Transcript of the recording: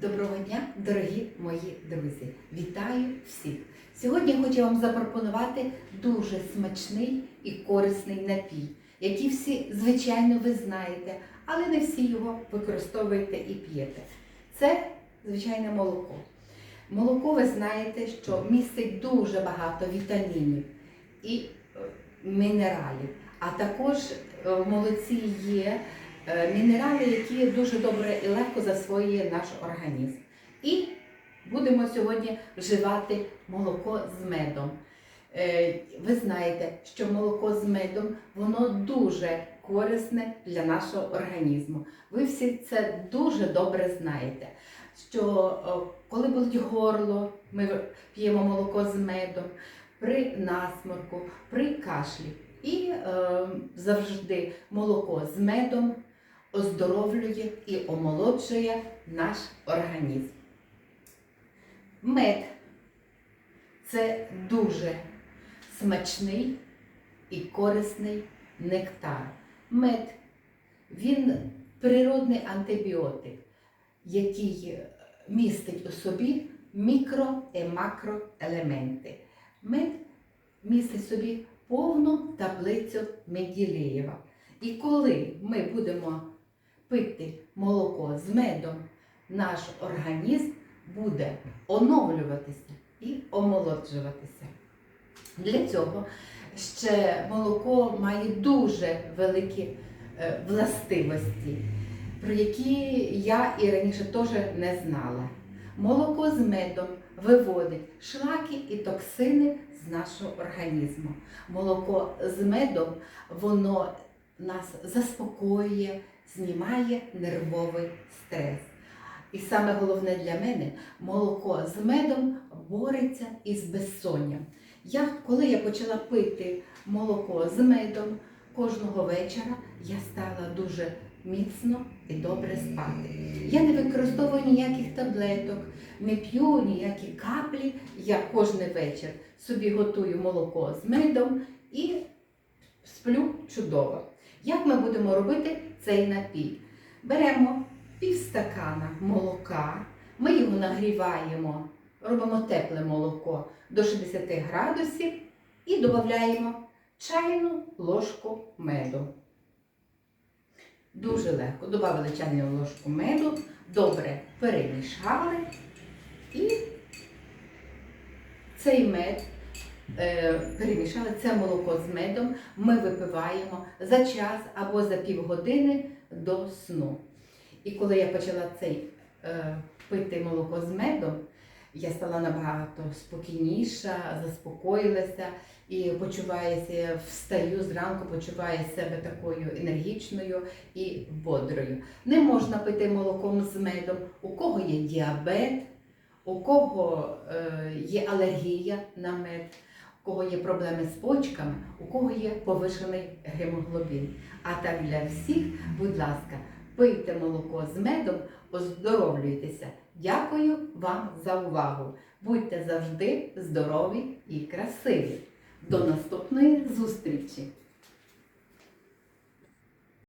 Доброго дня, дорогі мої друзі! Вітаю всіх! Сьогодні хочу вам запропонувати дуже смачний і корисний напій, який всі, звичайно, ви знаєте, але не всі його використовуєте і п'єте. Це звичайне молоко. Молоко, ви знаєте, що містить дуже багато вітамінів і е, мінералів. А також е, в молоці є мінерали, які дуже добре і легко засвоює наш організм. І будемо сьогодні вживати молоко з медом. Е, Ви знаєте, що молоко з медом воно дуже корисне для нашого організму. Ви всі це дуже добре знаєте. Що е, коли болить горло, ми п'ємо молоко з медом, при насморку, при кашлі. І е, завжди молоко з медом оздоровлює і омолоджує наш організм. Мед це дуже смачний і корисний нектар. Мед він природний антибіотик, який містить у собі мікро і макроелементи. Мед містить собі повну таблицю Менділеєва. І коли ми будемо пити молоко з медом, наш організм буде оновлюватися і омолоджуватися. Для цього ще молоко має дуже великі е, властивості, про які я і раніше теж не знала. Молоко з медом виводить шлаки і токсини з нашого організму. Молоко з медом воно нас заспокоює, знімає нервовий стрес. І саме головне для мене молоко з медом бореться із безсонням. Я, коли я почала пити молоко з медом кожного вечора, я стала дуже міцно і добре спати. Я не використовую ніяких таблеток, не п'ю ніякі каплі. Я кожен вечір собі готую молоко з медом і сплю чудово. Як ми будемо робити цей напій? Беремо півстакана молока, ми його нагріваємо, робимо тепле молоко до 60 градусів і додаємо чайну ложку меду. Дуже легко. Добавили чайну ложку меду, добре перемішали і цей мед перемішали це молоко з медом, ми випиваємо за час або за півгодини до сну. І коли я почала цей е, пити молоко з медом, я стала набагато спокійніша, заспокоїлася і почуваюся, встаю зранку, почуваю себе такою енергічною і бодрою. Не можна пити молоком з медом, у кого є діабет, у кого е, є алергія на мед, у кого є проблеми з почками, у кого є повишений гемоглобін. А так для всіх, будь ласка, пийте молоко з медом, оздоровлюйтеся. Дякую вам за увагу. Будьте завжди здорові і красиві. До наступної зустрічі!